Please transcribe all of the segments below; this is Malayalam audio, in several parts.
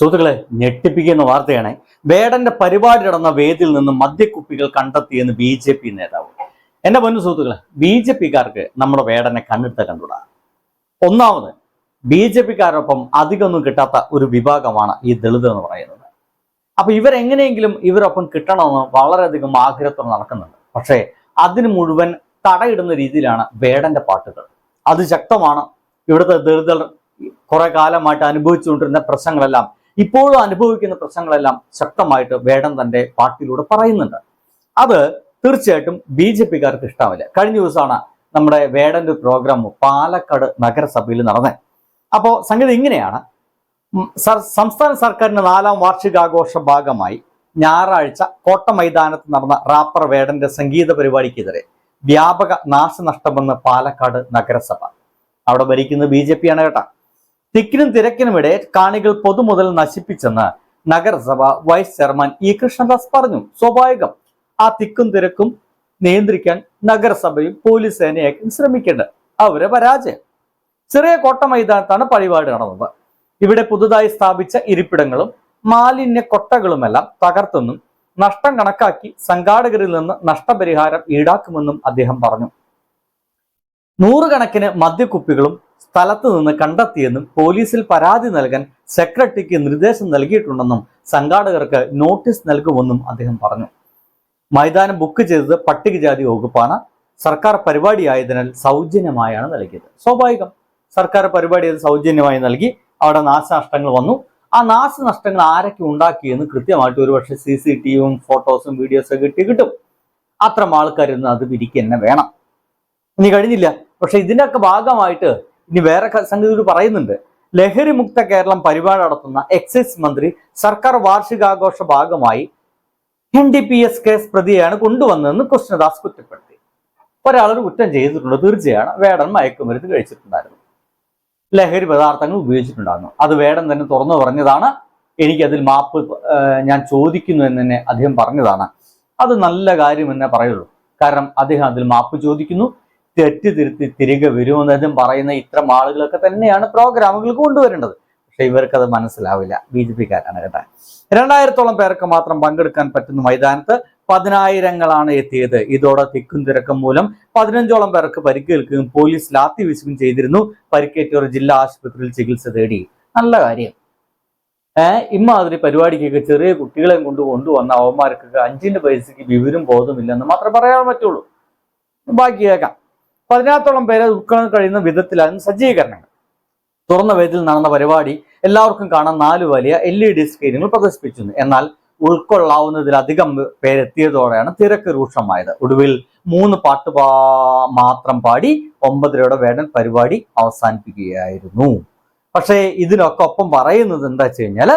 സുഹൃത്തുക്കളെ ഞെട്ടിപ്പിക്കുന്ന വാർത്തയാണ്. വേടന്റെ പരിപാടി നടന്ന വേദിയിൽ നിന്ന് മദ്യക്കുപ്പികൾ കണ്ടെത്തിയെന്ന് ബി ജെ പി നേതാവ്. എന്റെ പൊന്നു സുഹൃത്തുക്കളെ ബി ജെ പിക്കാർക്ക് നമ്മുടെ വേടനെ കണ്ണിട്ട് കണ്ടുടാ ഒന്നാമത് ബി ജെ പിക്കാരൊപ്പം അധികമൊന്നും കിട്ടാത്ത ഒരു വിഭാഗമാണ് ഈ ദളിത് എന്ന് പറയുന്നത്. അപ്പൊ ഇവരെങ്ങനെയെങ്കിലും ഇവരൊപ്പം കിട്ടണമെന്ന് വളരെയധികം ആഗ്രഹത്തോടെ നടക്കുന്നുണ്ട്. പക്ഷേ അതിന് മുഴുവൻ തടയിടുന്ന രീതിയിലാണ് വേടന്റെ പാട്ടുകൾ. അത് ശക്തമാണ്. ഇവിടുത്തെ ദളിതർ കുറെ കാലമായിട്ട് അനുഭവിച്ചുകൊണ്ടിരുന്ന പ്രശ്നങ്ങളെല്ലാം ഇപ്പോഴും അനുഭവിക്കുന്ന പ്രശ്നങ്ങളെല്ലാം ശക്തമായിട്ട് വേടൻ തന്റെ പാർട്ടിയിലൂടെ പറയുന്നുണ്ട്. അത് തീർച്ചയായിട്ടും ബി ജെ പിക്കാർക്ക് ഇഷ്ടാവില്ല. കഴിഞ്ഞ ദിവസമാണ് നമ്മുടെ വേടന്റെ പ്രോഗ്രാം പാലക്കാട് നഗരസഭയിൽ നടന്നത്. അപ്പോൾ സംഗതി ഇങ്ങനെയാണ്. സംസ്ഥാന സർക്കാരിന്റെ നാലാം വാർഷികാഘോഷ ഭാഗമായി ഞായറാഴ്ച കോട്ട മൈതാനത്ത് നടന്ന റാപ്പർ വേടന്റെ സംഗീത പരിപാടിക്കെതിരെ വ്യാപക നാശനഷ്ടമെന്ന് പാലക്കാട് നഗരസഭ. അവിടെ ഭരിക്കുന്നത് ബി ജെ പി ആണ് കേട്ടോ. തിക്കിനും തിരക്കിനുമിടെ കാണികൾ പൊതുമുതൽ നശിപ്പിച്ചെന്ന് നഗരസഭ വൈസ് ചെയർമാൻ ഇ കൃഷ്ണദാസ് പറഞ്ഞു. സ്വാഭാവികം. ആ തിക്കും തിരക്കും നിയന്ത്രിക്കാൻ നഗരസഭയും പോലീസ് സേനയൊക്കെ ശ്രമിക്കേണ്ടത് അവരെ പരാജയം. ചെറിയ കോട്ട മൈതാനത്താണ് പരിപാടി നടന്നത്. ഇവിടെ പുതുതായി സ്ഥാപിച്ച ഇരിപ്പിടങ്ങളും മാലിന്യ കൊട്ടകളുമെല്ലാം തകർത്തെന്നും നഷ്ടം കണക്കാക്കി സംഘാടകരിൽ നിന്ന് നഷ്ടപരിഹാരം ഈടാക്കുമെന്നും അദ്ദേഹം പറഞ്ഞു. നൂറുകണക്കിന് മദ്യക്കുപ്പികളും സ്ഥലത്ത് നിന്ന് കണ്ടെത്തിയെന്നും പോലീസിൽ പരാതി നൽകാൻ സെക്രട്ടറിക്ക് നിർദ്ദേശം നൽകിയിട്ടുണ്ടെന്നും സംഘാടകർക്ക് നോട്ടീസ് നൽകുമെന്നും അദ്ദേഹം പറഞ്ഞു. മൈതാനം ബുക്ക് ചെയ്തത് പട്ടികജാതി വകുപ്പാണ്. സർക്കാർ പരിപാടിയായതിനാൽ സൗജന്യമായാണ് നൽകിയത്. സ്വാഭാവികം. സർക്കാർ പരിപാടി അത് സൗജന്യമായി നൽകി. അവിടെ നാശനഷ്ടങ്ങൾ വന്നു. ആ നാശനഷ്ടങ്ങൾ ആരൊക്കെ ഉണ്ടാക്കിയെന്ന് കൃത്യമായിട്ട് ഒരുപക്ഷെ സി സി ടി വിയും ഫോട്ടോസും വീഡിയോസും കിട്ടി കിട്ടും. അത്തരം ആൾക്കാരിന്ന് അത് പിരിക്കുക തന്നെ വേണം. ഇനി കഴിഞ്ഞില്ല. പക്ഷെ ഇതിന്റെയൊക്കെ ഭാഗമായിട്ട് ഇനി വേറെ സംഗതി പറയുന്നുണ്ട്. ലഹരി മുക്ത കേരളം പരിപാടി നടത്തുന്ന എക്സൈസ് മന്ത്രി സർക്കാർ വാർഷികാഘോഷ ഭാഗമായി N D P S case പ്രതിയാണ് കൊണ്ടുവന്നതെന്ന് കൃഷ്ണദാസ് കുറ്റപ്പെടുത്തി. ഒരാളൊരു കുറ്റം ചെയ്തിട്ടുണ്ട് തീർച്ചയാണ്. വേടൻ മയക്കുമരുന്ന് കഴിച്ചിട്ടുണ്ടായിരുന്നു. ലഹരി പദാർത്ഥങ്ങൾ ഉപയോഗിച്ചിട്ടുണ്ടായിരുന്നു. അത് വേടൻ തന്നെ തുറന്നു പറഞ്ഞതാണ്. എനിക്കതിൽ മാപ്പ് ഞാൻ ചോദിക്കുന്നു എന്ന് തന്നെ അദ്ദേഹം പറഞ്ഞതാണ്. അത് നല്ല കാര്യം എന്നേ പറയുള്ളൂ. കാരണം അദ്ദേഹം അതിൽ മാപ്പ് ചോദിക്കുന്നു. തെറ്റ് തിരുത്തി തിരികെ വരുമെന്നതും പറയുന്ന ഇത്തരം ആളുകളൊക്കെ തന്നെയാണ് പ്രോഗ്രാമുകൾ കൊണ്ടുവരേണ്ടത് പക്ഷെ ഇവർക്കത് മനസ്സിലാവില്ല. ബി ജെ പിക്കാരാണ് കേട്ടോ. രണ്ടായിരത്തോളം പേർക്ക് മാത്രം പങ്കെടുക്കാൻ പറ്റുന്ന മൈതാനത്ത് പതിനായിരങ്ങളാണ് എത്തിയത്. ഇതോടെ തിക്കും തിരക്കും മൂലം പതിനഞ്ചോളം പേർക്ക് പരിക്കേൽക്കുകയും പോലീസ് ലാത്തി വീശുകയും ചെയ്തിരുന്നു. പരിക്കേറ്റവർ ജില്ലാ ആശുപത്രിയിൽ ചികിത്സ തേടി. നല്ല കാര്യം. ഏഹ് ഇമ്മാതിരി പരിപാടിക്കൊക്കെ ചെറിയ കുട്ടികളെ കൊണ്ട് കൊണ്ടുവന്ന അവന്മാർക്കൊക്കെ അഞ്ചിന്റെ പൈസക്ക് വിവരം ബോധമില്ലെന്ന് മാത്രമേ പറയാൻ പറ്റുള്ളൂ. ബാക്കി കേൾക്കാം പതിനാത്തോളം പേരെ ഉൾക്കൊള്ളാൻ കഴിയുന്ന വിധത്തിലാണ് സജ്ജീകരണങ്ങൾ തുറന്ന വേദിയിൽ നടന്ന പരിപാടി എല്ലാവർക്കും കാണാൻ നാല് വലിയ എൽ ഇ ഡി സ്ക്രീനുകൾ പ്രദർശിപ്പിച്ചിരുന്നു. എന്നാൽ ഉൾക്കൊള്ളാവുന്നതിലധികം പേരെത്തിയതോടെയാണ് തിരക്ക് രൂക്ഷമായത്. ഒടുവിൽ മൂന്ന് പാട്ട് മാത്രം പാടി ഒമ്പതരയുടെ വേടൻ പരിപാടി അവസാനിപ്പിക്കുകയായിരുന്നു. പക്ഷേ ഇതിനൊക്കെ ഒപ്പം പറയുന്നത് എന്താ വെച്ച് കഴിഞ്ഞാൽ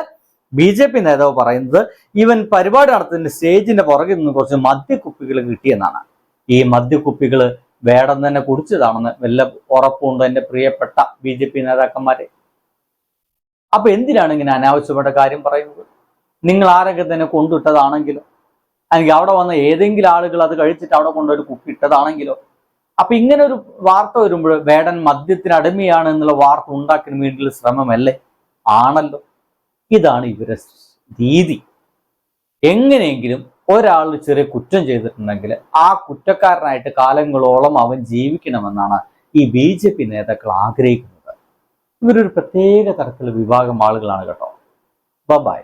ബി ജെ പി നേതാവ് പറയുന്നത് ഇവൻ പരിപാടി നടത്തുന്ന സ്റ്റേജിന്റെ പുറകിൽ നിന്ന് കുറച്ച് മദ്യക്കുപ്പികൾ കിട്ടിയെന്നാണ്. ഈ മദ്യക്കുപ്പികൾ വേടം തന്നെ കുടിച്ചതാണെന്ന് വല്ല ഉറപ്പുണ്ട് എന്റെ പ്രിയപ്പെട്ട ബി ജെ പി നേതാക്കന്മാരെ? അപ്പൊ എന്തിനാണ് ഇങ്ങനെ അനാവശ്യപ്പെട്ട കാര്യം പറയുന്നത്? നിങ്ങൾ ആരൊക്കെ തന്നെ കൊണ്ടിട്ടതാണെങ്കിലോ അല്ലെങ്കിൽ അവിടെ വന്ന ഏതെങ്കിലും ആളുകൾ അത് കഴിച്ചിട്ട് അവിടെ കൊണ്ടൊരു കുപ്പി ഇട്ടതാണെങ്കിലോ അപ്പൊ ഇങ്ങനെ ഒരു വാർത്ത വരുമ്പോൾ വേടൻ മദ്യത്തിന് അടിമയാണ് എന്നുള്ള വാർത്ത ഉണ്ടാക്കാൻ വേണ്ടിയുള്ള ശ്രമമല്ലേ? ആണല്ലോ. ഇതാണ് ഇവരുടെ രീതി. എങ്ങനെയെങ്കിലും ഒരാൾ ചെറിയ കുറ്റം ചെയ്തിട്ടുണ്ടെങ്കിൽ ആ കുറ്റക്കാരനായിട്ട് കാലങ്ങളോളം അവൻ ജീവിക്കണമെന്നാണ് ഈ ബി ജെ പി നേതാക്കൾ ആഗ്രഹിക്കുന്നത്. ഇവരൊരു പ്രത്യേക തരത്തിലുള്ള വിഭാഗം ആളുകളാണ് കേട്ടോ. ബൈ